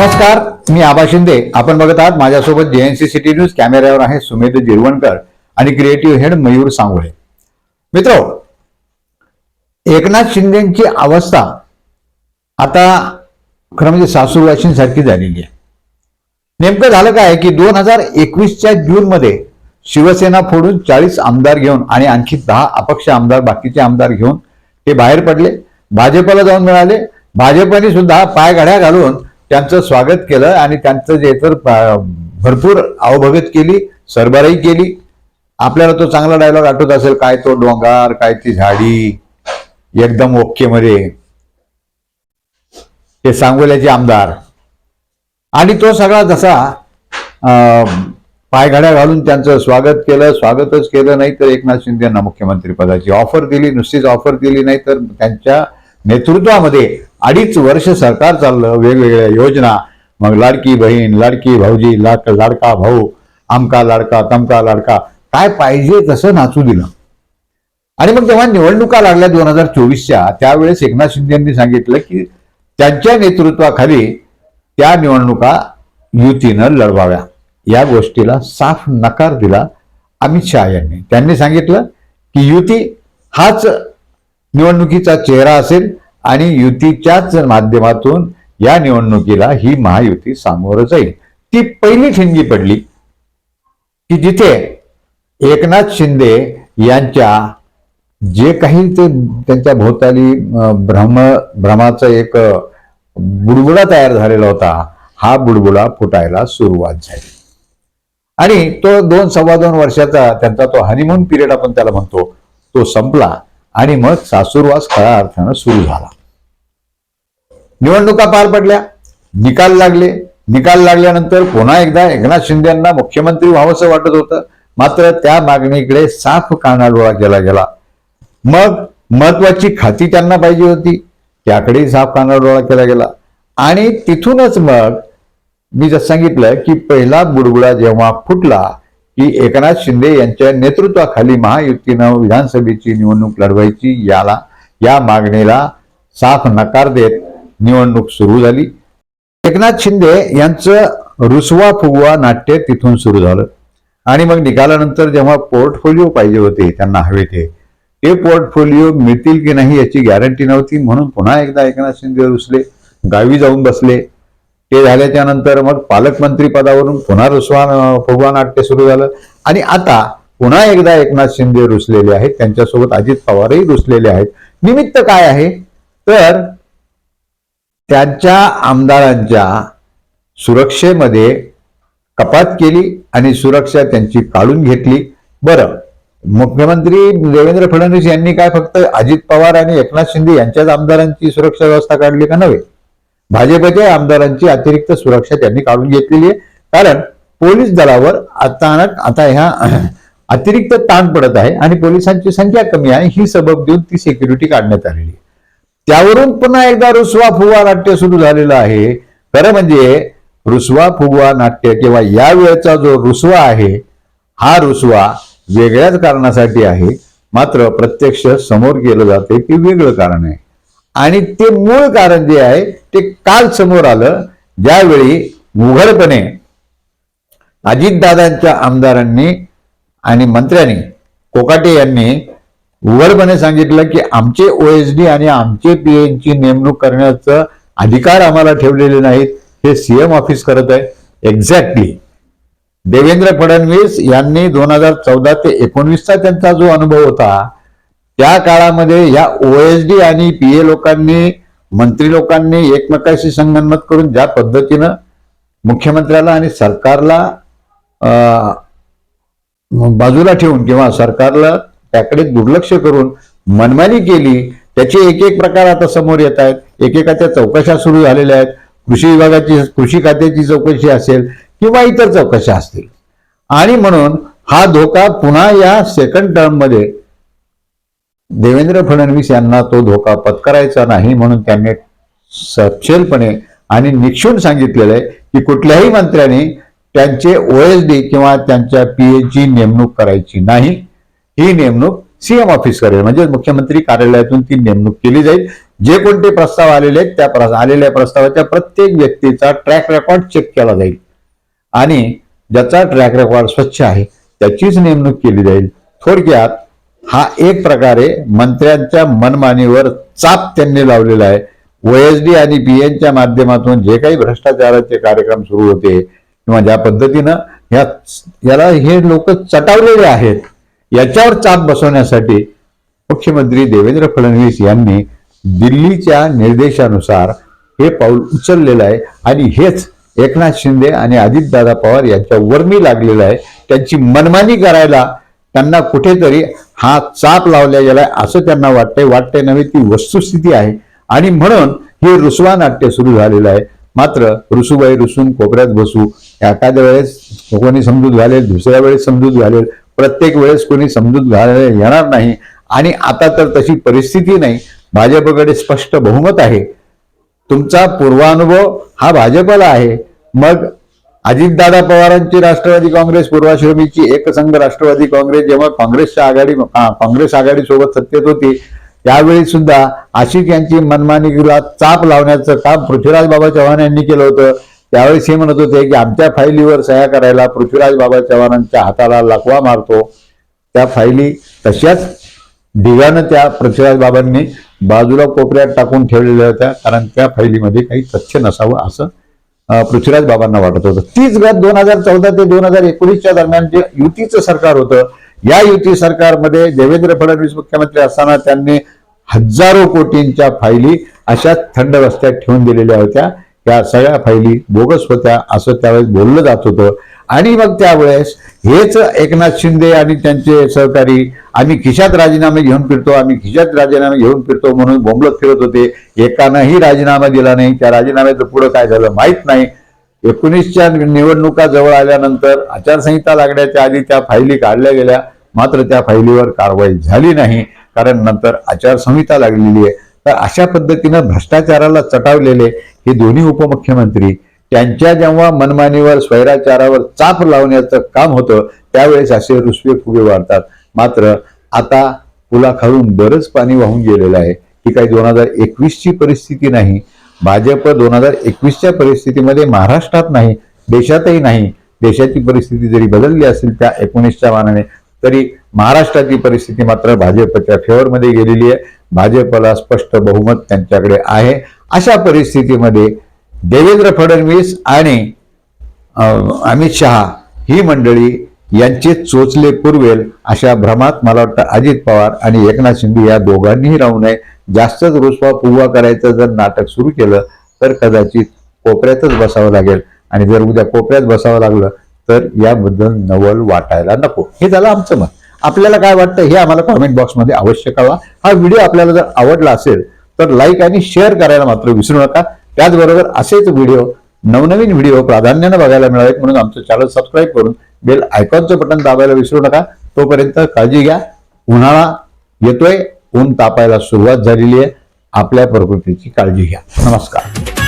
नमस्कार मी आबा शिंदे. आपण बघत आहात माझ्यासोबत जेएनसी सिटी न्यूज कॅमेऱ्यावर आहे सुमेध जिरवणकर आणि क्रिएटिव्ह हेड मयूर सांगोळे. मित्र एकनाथ शिंदेची अवस्था आता खरं म्हणजे सासूरवाशींसारखी सारखी झालेली आहे. नेमकं झालं काय की दोन हजार एकवीसच्या जून मध्ये शिवसेना फोडून चाळीस आमदार घेऊन आणि आणखी दहा अपक्ष आमदार बाकीचे आमदार घेऊन ते बाहेर पडले. भाजपला जाऊन मिळाले. भाजपने सुद्धा पायघड्या घालून त्यांचं स्वागत केलं आणि त्यांचं जे तर भरपूर अवभगत केली सरबराई केली. आपल्याला तो चांगला डायलॉग आठवत असेल काय तो डोंगर काय ती झाडी एकदम ओके मध्ये. ते सांगोल्याचे आमदार. आणि तो सगळा जसा पायघड्या घालून त्यांचं स्वागत केलं स्वागतच केलं नाही तर एकनाथ शिंदे यांना मुख्यमंत्री पदाची ऑफर दिली नुसतीच ऑफर दिली नाही तर त्यांच्या नेतृत्वामध्ये अडीच वर्ष सरकार चाललं वेगवेगळ्या योजना. मग लाडकी बहीण लाडकी भाऊजी लाड लाडका भाऊ आमका लाडका तमका लाडका काय पाहिजे तसं नाचू दिलं. आणि मग जेव्हा निवडणुका लागल्या दोन हजार चोवीसच्या त्यावेळेस एकनाथ शिंदे यांनी सांगितलं की त्यांच्या नेतृत्वाखाली त्या निवडणुका युतीनं लढवाव्या. या गोष्टीला साफ नकार दिला अमित शहा यांनी. त्यांनी सांगितलं की युती हाच निवडणुकीचा चेहरा असेल आणि युतीच्याच माध्यमातून या निवडणुकीला ही महायुती सामोरं जाईल. ती पहिली ठिणगी पडली की जिथे एकनाथ शिंदे यांच्या जे काही ते त्यांच्या भोवताली भ्रम भ्रमाचा एक बुडबुडा तयार झालेला होता हा बुडबुडा फुटायला सुरुवात झाली. आणि तो दोन सव्वा दोन वर्षाचा त्यांचा तो हनीमून पिरियड आपण त्याला म्हणतो तो संपला. आणि मग सासूरवास खऱ्या अर्थानं सुरू झाला. निवडणुका पार पडल्या निकाल लागले. निकाल लागल्यानंतर पुन्हा एकदा एकनाथ शिंदे यांना मुख्यमंत्री व्हावंसं वाटत होतं. मात्र त्या मागणीकडे साफ कानाडोळा केला गेला. मग महत्वाची खाती त्यांना पाहिजे होती. त्याकडे साफ कानाडोळा केला गेला. आणि तिथूनच मग मी जसं सांगितलं की पहिला बुडबुडा जेव्हा फुटला की एकनाथ शिंदे यांच्या नेतृत्वाखाली महायुतीनं विधानसभेची निवडणूक लढवायची. याला या मागणीला साफ नकार देत निवडणूक सुरू झाली. एकनाथ शिंदे यांचं रुसवा फुगवा नाट्य तिथून सुरू झालं. आणि मग निकालानंतर जेव्हा पोर्टफोलिओ पाहिजे होते त्यांना हवे ते पोर्टफोलिओ मिळतील की नाही याची गॅरंटी नव्हती. म्हणून पुन्हा एकदा एकनाथ शिंदे रुसले. गावी जाऊन बसले. ते झाल्याच्यानंतर मग पालकमंत्री पदावरून पुन्हा रुसवा फुगवा नाट्य सुरू झालं. आणि आता पुन्हा एकदा एकनाथ शिंदे रुसलेले आहेत. त्यांच्यासोबत अजित पवारही रुसलेले आहेत. निमित्त काय आहे? तर त्यांच्या आमदारांच्या सुरक्षेमध्ये कपात केली आणि सुरक्षा त्यांची काढून घेतली. बरं मुख्यमंत्री देवेंद्र फडणवीस यांनी काय फक्त अजित पवार आणि एकनाथ शिंदे यांच्याच आमदारांची सुरक्षा व्यवस्था काढली का नव्हे? भाजपच्या आमदारांची अतिरिक्त सुरक्षा त्यांनी काढून घेतलेली आहे. कारण पोलीस दलावर अचानक आता ह्या अतिरिक्त ताण पडत आहे आणि पोलिसांची संख्या कमी आहे. ही सबब देऊन ती सिक्युरिटी काढण्यात आलेली आहे. त्यावरून पुन्हा एकदा रुसवा फुगवा नाट्य सुरू झालेलं आहे. खरं म्हणजे रुसवा फुगवा नाट्य किंवा या वेळचा जो रुसवा आहे हा रुसवा वेगळ्याच कारणासाठी आहे. मात्र प्रत्यक्ष समोर केलं जाते की वेगळं कारण आहे. आणि ते मूळ कारण जे आहे ते काल समोर आलं. ज्यावेळी उघडपणे अजितदादांच्या आमदारांनी आणि मंत्र्यांनी कोकाटे यांनी उघडपणे सांगितलं की आमचे ओएसडी आणि आमचे पीएनची नेमणूक करण्याचं अधिकार आम्हाला ठेवलेले नाहीत हे सीएम ऑफिस करत आहे. एक्झॅक्टली देवेंद्र फडणवीस यांनी दोन हजार चौदा ते एकोणवीसचा त्यांचा जो अनुभव होता त्या काळामध्ये या ओएसडी आणि पीए लोकांनी मंत्री लोकांनी एकमेकाशी संगनमत करून ज्या पद्धतीनं मुख्यमंत्र्याला आणि सरकारला अं, बाजूला ठेवून किंवा सरकारला त्याकडे दुर्लक्ष करून मनमानी केली त्याचे एक एक प्रकार आता समोर येत आहेत. एकेकाच्या चौकशा सुरू झालेल्या आहेत. कृषी विभागाची कृषी खात्याची चौकशी असेल किंवा इतर चौकशा असतील. आणि म्हणून हा धोका पुन्हा या सेकंड टर्ममध्ये देवेंद्र फडणवीस यांना तो धोका पत्करायचा नाही म्हणून त्यांनी सपशेलपणे आणि निक्षून सांगितलेलं आहे की कुठल्याही मंत्र्यांनी त्यांचे ओएसडी किंवा त्यांच्या पीएची नेमणूक करायची नाही. ही नेमणूक सीएम ऑफिस करेल. म्हणजे मुख्यमंत्री कार्यालयातून ती नेमणूक केली जाईल. जे कोणते प्रस्ताव आलेले आहेत त्या आलेल्या प्रस्तावाच्या प्रत्येक व्यक्तीचा ट्रॅक रेकॉर्ड चेक केला जाईल. आणि ज्याचा ट्रॅक रेकॉर्ड स्वच्छ आहे त्याचीच नेमणूक केली जाईल. थोडक्यात हा एक प्रकारे मंत्र्यांच्या मनमानीवर चाप त्यांनी लावलेला आहे. ओएसडी आणि पीएनच्या माध्यमातून जे काही भ्रष्टाचाराचे कार्यक्रम सुरू होते किंवा ज्या पद्धतीनं या याला हे लोक चटावलेले आहेत याच्यावर चाप बसवण्यासाठी मुख्यमंत्री देवेंद्र फडणवीस यांनी दिल्लीच्या निर्देशानुसार हे पाऊल उचललेलं आहे आणि हेच एकनाथ शिंदे आणि अजितदादा पवार यांच्या वर्मी लागलेलं आहे. त्यांची मनमानी करायला त्यांना कुठेतरी हा चाप लावला गेलाय असं त्यांना वाटतंय. वाटतंय नव्हे ती वस्तुस्थिती आहे. आणि म्हणून हे रुसवा नाट्य सुरू झालेलं आहे. मात्र रुसूबाई रुसून कोपऱ्यात बसू एखाद्या वेळेस कोणी समजूत घालेल दुसऱ्या वेळेस समजूत घालेल प्रत्येक वेळेस कोणी समजूत घालायला येणार नाही. आणि आता तर तशी परिस्थिती नाही. भाजपकडे स्पष्ट बहुमत आहे. तुमचा पूर्वानुभव हा भाजपला आहे. मग अजितदादा पवारांची राष्ट्रवादी काँग्रेस पूर्वाश्रमीची एकसंघ राष्ट्रवादी काँग्रेस जेव्हा काँग्रेसच्या आघाडी काँग्रेस आघाडी सोबत सत्तेत होती त्यावेळी सुद्धा आशिक यांची मनमानीला चाप लावण्याचं काम पृथ्वीराज बाबा चव्हाण यांनी केलं होतं. त्यावेळेस हे म्हणत होते की आमच्या फायलीवर सह्या करायला पृथ्वीराज बाबा चव्हाणांच्या हाताला लकवा मारतो. त्या फायली तशाच ढिगानं त्या पृथ्वीराज बाबांनी बाजूला कोपऱ्यात टाकून ठेवलेल्या होत्या कारण त्या फायलीमध्ये काही तथ्य नसावं असं पृथ्वीराज बाबांना वाटत होतं. तीच गत दोन हजार चौदा ते दोन हजार एकोणीसच्या दरम्यान जे युतीचं सरकार होतं या युती सरकारमध्ये देवेंद्र फडणवीस मुख्यमंत्री असताना त्यांनी हजारो कोटींच्या फायली अशा थंड रस्त्यात ठेवून दिलेल्या होत्या. त्या सगळ्या फायली बोगस होत्या असं त्यावेळेस बोललं जात होतं. आणि मग त्यावेळेस हेच एकनाथ शिंदे आणि त्यांचे सहकारी आम्ही खिशात राजीनामे घेऊन फिरतो आम्ही खिशात राजीनामे घेऊन फिरतो म्हणून बोंबलत फिरत होते. एकानंही राजीनामा दिला नाही. त्या राजीनाम्याचं पुढं काय झालं माहीत नाही. एकोणीसच्या निवडणुका जवळ आल्यानंतर आचारसंहिता लागण्याच्या आधी त्या फायली काढल्या गेल्या. मात्र त्या फायलीवर कारवाई झाली नाही कारण नंतर आचारसंहिता लागलेली आहे. तर अशा पद्धतीनं भ्रष्टाचाराला चटावलेले हे दोन्ही उपमुख्यमंत्री त्यांच्या जेव्हा मनमानीवर स्वैराचारावर चाप लावण्याचं काम होतं त्यावेळेस असे रुसवे फुगे वाढतात. मात्र आता पुलाखालून बरंच पाणी वाहून गेलेलं आहे ही काही दोन हजार एकवीसची परिस्थिती नाही. भाजप दोन हजार एकवीसच्या परिस्थितीमध्ये महाराष्ट्रात नाही देशातही नाही. देशाची परिस्थिती जरी बदलली असेल त्या एकोणीसच्या मानाने तरी महाराष्ट्राची परिस्थिती मात्र भाजपच्या फेवरमध्ये गेलेली आहे. भाजपला स्पष्ट बहुमत त्यांच्याकडे आहे. अशा परिस्थितीमध्ये देवेंद्र फडणवीस आणि अमित शहा ही मंडळी यांचे चोचले पुरवेल अशा भ्रमात मला वाटतं अजित पवार आणि एकनाथ शिंदे या दोघांनीही राहू नये. जास्तच रुसवा फुगवा करायचं जर नाटक सुरू केलं तर कदाचित कोपऱ्यातच बसावं लागेल. आणि जर उद्या कोपऱ्यात बसावं लागलं तर याबद्दल नवल वाटायला नको. हे झालं आमचं मत. आपल्याला काय वाटतं हे आम्हाला कॉमेंट बॉक्समध्ये अवश्य कळवा. हा व्हिडिओ आपल्याला जर आवडला असेल तर लाईक आणि शेअर करायला मात्र विसरू नका. त्याचबरोबर असेच व्हिडिओ नवनवीन व्हिडिओ प्राधान्यानं बघायला मिळावेत म्हणून आमचं चॅनल सबस्क्राईब करून बेल आयकॉनचं बटन दाबायला विसरू नका. तोपर्यंत काळजी घ्या. उन्हाळा येतोय ऊन तापायला सुरुवात झालेली आहे. आपल्या प्रकृतीची काळजी घ्या. नमस्कार.